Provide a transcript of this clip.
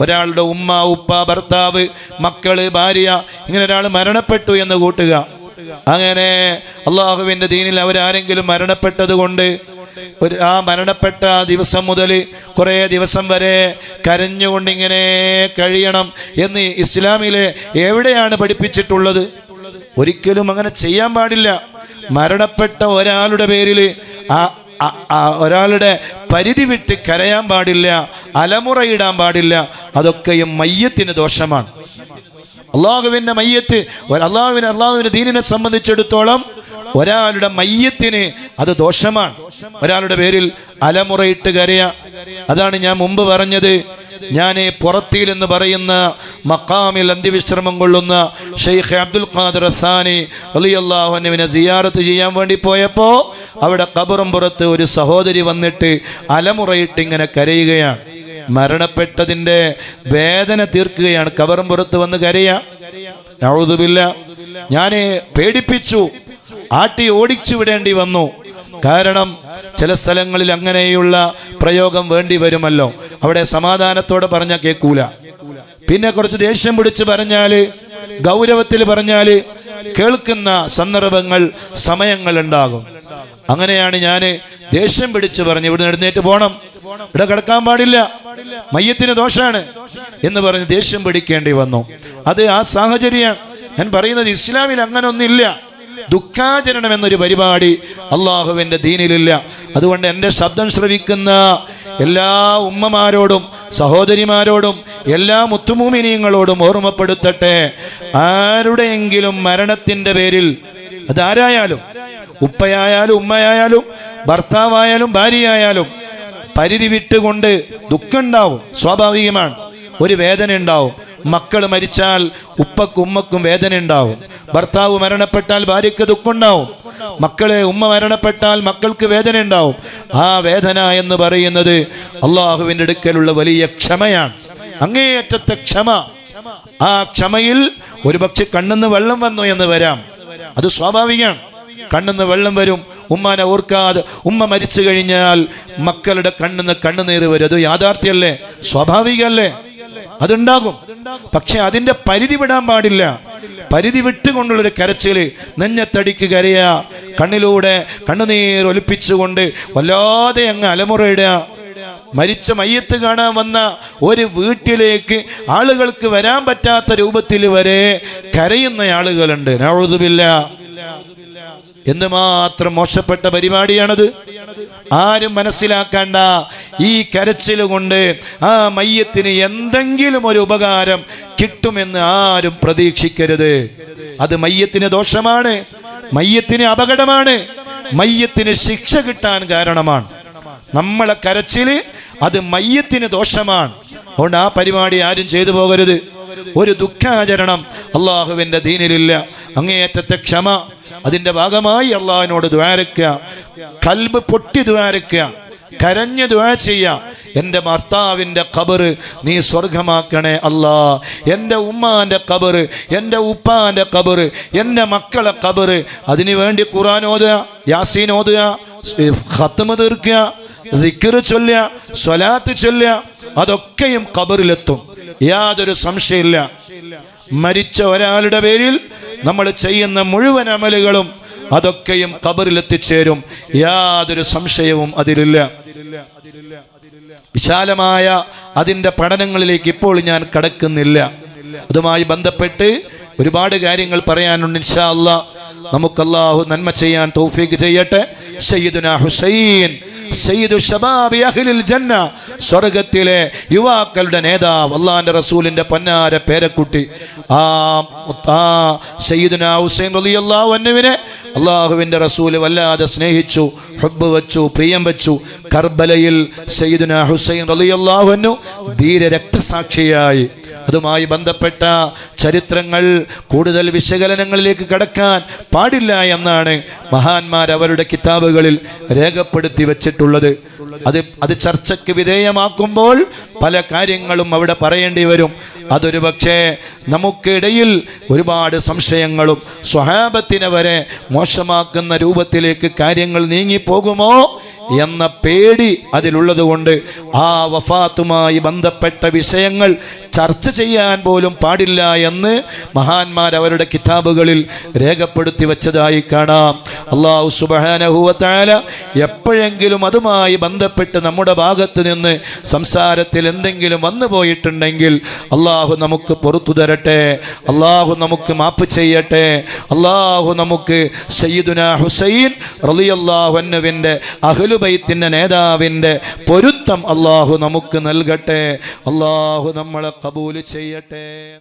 ഒരാളുടെ ഉമ്മ ഉപ്പ ഭർത്താവ് മക്കൾ ഭാര്യ ഇങ്ങനെ ഒരാൾ മരണപ്പെട്ടു എന്ന് കൂട്ടുക. അങ്ങനെ അള്ളാഹുവിന്റെ ദീനിൽ അവരാരെങ്കിലും മരണപ്പെട്ടത് കൊണ്ട് ഒരു ആ മരണപ്പെട്ട ദിവസം മുതൽ കുറേ ദിവസം വരെ കരഞ്ഞുകൊണ്ടിങ്ങനെ കഴിയണം എന്ന് ഇസ്ലാമിലെ എവിടെയാണ് പഠിപ്പിച്ചിട്ടുള്ളത്? ഒരിക്കലും അങ്ങനെ ചെയ്യാൻ പാടില്ല. മരണപ്പെട്ട ഒരാളുടെ പേരിൽ ആ ഒരാളുടെ പരിധി വിട്ട് കരയാൻ പാടില്ല അലമുറയിടാൻ പാടില്ല അതൊക്കെയും മയ്യത്തിന് ദോഷമാണ്. അള്ളാഹുവിന്റെ മയ്യത്ത് അള്ളാഹുവിന് അള്ളാഹുവിന്റെ ദീനിനെ സംബന്ധിച്ചിടത്തോളം ഒരാളുടെ മയ്യത്തിന് അത് ദോഷമാണ്. ഒരാളുടെ പേരിൽ അലമുറയിട്ട് കരയ. അതാണ് ഞാൻ മുമ്പ് പറഞ്ഞത്. ഞാൻ പുറത്തിൽ എന്ന് പറയുന്ന മക്കാമിൽ അന്ത്യവിശ്രമം കൊള്ളുന്ന ഷെയ്ഖ് അബ്ദുൽ ഖാദർ അസാനി അലി അള്ളാഹുനുവിനെ സിയാറത്ത് ചെയ്യാൻ വേണ്ടി പോയപ്പോൾ അവിടെ കബറും പുറത്ത് ഒരു സഹോദരി വന്നിട്ട് അലമുറയിട്ട് ഇങ്ങനെ കരയുകയാണ്. മരണപ്പെട്ടതിന്റെ വേദന തീർക്കുകയാണ്. കബറും പുറത്ത് വന്ന് കരയാ. നഴുതുമില്ല ഞാൻ പേടിപ്പിച്ചു. ആട്ടി ഓടിച്ചു വിടേണ്ടി വന്നു. കാരണം ചില സ്ഥലങ്ങളിൽ അങ്ങനെയുള്ള പ്രയോഗം വേണ്ടി വരുമല്ലോ. അവിടെ സമാധാനത്തോടെ പറഞ്ഞ കേൾക്കൂല പിന്നെ കുറച്ച് ദേഷ്യം പിടിച്ച് പറഞ്ഞാൽ ഗൗരവത്തിൽ പറഞ്ഞാൽ കേൾക്കുന്ന സന്ദർഭങ്ങൾ സമയങ്ങൾ ഉണ്ടാകും. അങ്ങനെയാണ് ഞാൻ ദേഷ്യം പിടിച്ച് പറഞ്ഞു ഇവിടെ എഴുന്നേറ്റ് പോണം. ഇവിടെ കിടക്കാൻ പാടില്ല. മയ്യത്തിന് ദോഷാണ് എന്ന് പറഞ്ഞ് ദേഷ്യം പിടിക്കേണ്ടി വന്നു. അത് ആ സാഹചര്യമാണ്. ഞാൻ പറയുന്നത് ഇസ്ലാമിൽ അങ്ങനെ ഒന്നില്ല ദുഃഖാചരണം എന്നൊരു പരിപാടി അള്ളാഹുവിന്റെ ദീനിലില്ല. അതുകൊണ്ട് എന്റെ ശബ്ദം ശ്രവിക്കുന്ന എല്ലാ ഉമ്മമാരോടും സഹോദരിമാരോടും എല്ലാ മുത്തുമൂമിനീയങ്ങളോടും ഓർമ്മപ്പെടുത്തട്ടെ. ആരുടെയെങ്കിലും മരണത്തിന്റെ പേരിൽ അതാരായാലും ഉപ്പയായാലും ഉമ്മയായാലും ഭർത്താവായാലും ഭാര്യയായാലും പരിധി വിട്ടുകൊണ്ട് ദുഃഖമുണ്ടാവും സ്വാഭാവികമാണ്. ഒരു വേദന ഉണ്ടാവും. മക്കൾ മരിച്ചാൽ ഉപ്പക്കും ഉമ്മക്കും വേദന ഉണ്ടാവും. ഭർത്താവ് മരണപ്പെട്ടാൽ ഭാര്യയ്ക്ക് ദുഃഖമുണ്ടാവും. മക്കളെ ഉമ്മ മരണപ്പെട്ടാൽ മക്കൾക്ക് വേദന ഉണ്ടാവും. ആ വേദന എന്ന് പറയുന്നത് അള്ളാഹുവിന്റെ അടുക്കലുള്ള വലിയ ക്ഷമയാണ്. അങ്ങേയറ്റത്തെ ക്ഷമ. ആ ക്ഷമയിൽ ഒരുപക്ഷെ കണ്ണെന്ന് വെള്ളം വന്നു എന്ന് വരാം. അത് സ്വാഭാവികമാണ്. കണ്ണെന്ന് വെള്ളം വരും. ഉമ്മാനെ ഓർക്കാതെ ഉമ്മ മരിച്ചു കഴിഞ്ഞാൽ മക്കളുടെ കണ്ണെന്ന് കണ്ണുനീര് വരും. അത് യാഥാർത്ഥ്യല്ലേ സ്വാഭാവികമല്ലേ? അതുണ്ടാകും. പക്ഷെ അതിന്റെ പരിധി വിടാൻ പാടില്ല. പരിധി വിട്ടുകൊണ്ടുള്ളൊരു കരച്ചിൽ നെഞ്ഞത്തടിക്ക് കരയ. കണ്ണിലൂടെ കണ്ണുനീർ ഒലിപ്പിച്ചുകൊണ്ട് വല്ലാതെ അങ്ങ് അലമുറയിടുക. മരിച്ച മയ്യത്ത് കാണാൻ വന്ന ഒരു വീട്ടിലേക്ക് ആളുകൾക്ക് വരാൻ പറ്റാത്ത രൂപത്തിൽ വരെ കരയുന്ന ആളുകളുണ്ട്. എന്തുമാത്രം മോശപ്പെട്ട പരിപാടിയാണത്? ആരും മനസ്സിലാക്കണ്ട. ഈ കരച്ചിൽ കൊണ്ട് ആ മയ്യത്തിന് എന്തെങ്കിലും ഒരു ഉപകാരം കിട്ടുമെന്ന് ആരും പ്രതീക്ഷിക്കരുത്. അത് മയ്യത്തിന് ദോഷമാണ് മയ്യത്തിന് അപകടമാണ് മയ്യത്തിന് ശിക്ഷ കിട്ടാൻ കാരണമാണ്. നമ്മളെ കരച്ചിൽ അത് മയ്യത്തിന് ദോഷമാണ്. അതുകൊണ്ട് ആ പരിപാടി ആരും ചെയ്തു പോകരുത്. ഒരു ദുഃഖാചരണം അള്ളാഹുവിന്റെ ദീനിലില്ല. അങ്ങേയറ്റത്തെ ക്ഷമ അതിന്റെ ഭാഗമായി അള്ളാഹിനോട് ദ്വാരക്കുക കൽബ് പൊട്ടി ദ്വാരക്കുക കരഞ്ഞു ദ്വാ ചെയ്യ എന്റെ ഭർത്താവിന്റെ കബറ് നീ സ്വർഗമാക്കണേ അല്ലാ. എന്റെ ഉമ്മാന്റെ കബറ് എന്റെ ഉപ്പാന്റെ കബറ് എന്റെ മക്കളെ കബറ് അതിനു വേണ്ടി ഖുറാൻ ഓതുക യാസീൻ ഓതുക ഖത്മ തീർക്കുക റിക്കറ് ചൊല്ലുക സ്വലാത്ത് ചൊല്ലുക അതൊക്കെയും ഖബറിലെത്തും. യാതൊരു സംശയമില്ല. മരിച്ച ഒരാളുടെ പേരിൽ നമ്മൾ ചെയ്യുന്ന മുഴുവൻ അമലുകളും അതൊക്കെയും ഖബറിലെത്തിച്ചേരും യാതൊരു സംശയവും അതിലില്ല. വിശാലമായ അതിന്റെ പഠനങ്ങളിലേക്ക് ഇപ്പോൾ ഞാൻ കടക്കുന്നില്ല. അതുമായി ബന്ധപ്പെട്ട് ഒരുപാട് കാര്യങ്ങൾ പറയാനുണ്ട് ഇൻഷാ അല്ലാ നമുക്ക് അല്ലാഹു നന്മ ചെയ്യാൻ തൗഫീഖ് ചെയ്യട്ടെ. സയ്യിദുന ഹുസൈൻ സ്വർഗത്തിലെ യുവാക്കളുടെ നേതാവ് അള്ളാന്റെ റസൂലിന്റെ പന്നാര പേരക്കുട്ടി. ആ ഹുസൈൻ അള്ളാഹുവിന്റെ റസൂൽ വല്ലാതെ സ്നേഹിച്ചു ഹബ്ബ് വെച്ചു പ്രിയം വെച്ചു. കർബലയിൽ സയ്യിദുന ഹുസൈൻ റളിയല്ലാഹു അൻഹു ധീര രക്തസാക്ഷിയായി. അതുമായി ബന്ധപ്പെട്ട ചരിത്രങ്ങൾ കൂടുതൽ വിശകലനങ്ങളിലേക്ക് കടക്കാൻ പാടില്ല എന്നാണ് മഹാന്മാർ അവരുടെ കിതാബുകളിൽ രേഖപ്പെടുത്തി വെച്ചിട്ടുള്ളത്. അത് അത് ചർച്ചയ്ക്ക് വിധേയമാക്കുമ്പോൾ പല കാര്യങ്ങളും അവിടെ പറയേണ്ടി വരും. അതൊരു പക്ഷേ നമുക്കിടയിൽ ഒരുപാട് സംശയങ്ങളും സ്വഹാബത്തിനെ വരെ മോശമാക്കുന്ന രൂപത്തിലേക്ക് കാര്യങ്ങൾ നീങ്ങിപ്പോകുമോ? എന്ന പേടി അതിലുള്ളത് കൊണ്ട് ആ വഫാത്തുമായി ബന്ധപ്പെട്ട വിഷയങ്ങൾ ചർച്ച ചെയ്യാൻ പോലും പാടില്ല എന്ന് മഹാന്മാർ അവരുടെ കിതാബുകളിൽ രേഖപ്പെടുത്തി വെച്ചതായി കാണാം. അള്ളാഹു സുബാനഹുവത്താല എപ്പോഴെങ്കിലും അതുമായി ബന്ധപ്പെട്ട് നമ്മുടെ ഭാഗത്ത് നിന്ന് സംസാരത്തിൽ എന്തെങ്കിലും വന്നു പോയിട്ടുണ്ടെങ്കിൽ അള്ളാഹു നമുക്ക് പുറത്തു തരട്ടെ അള്ളാഹു നമുക്ക് മാപ്പ് ചെയ്യട്ടെ. അള്ളാഹു നമുക്ക് സയ്യിദുന ഹുസൈൻ റളിയല്ലാഹുവിന്റെ അഹ്ലുബൈത്തിന്റെ നേതാവിന്റെ പൊരുത്തം അള്ളാഹു നമുക്ക് നൽകട്ടെ. അള്ളാഹു നമ്മളെ കബൂൽ ചെയ്യട്ടെ.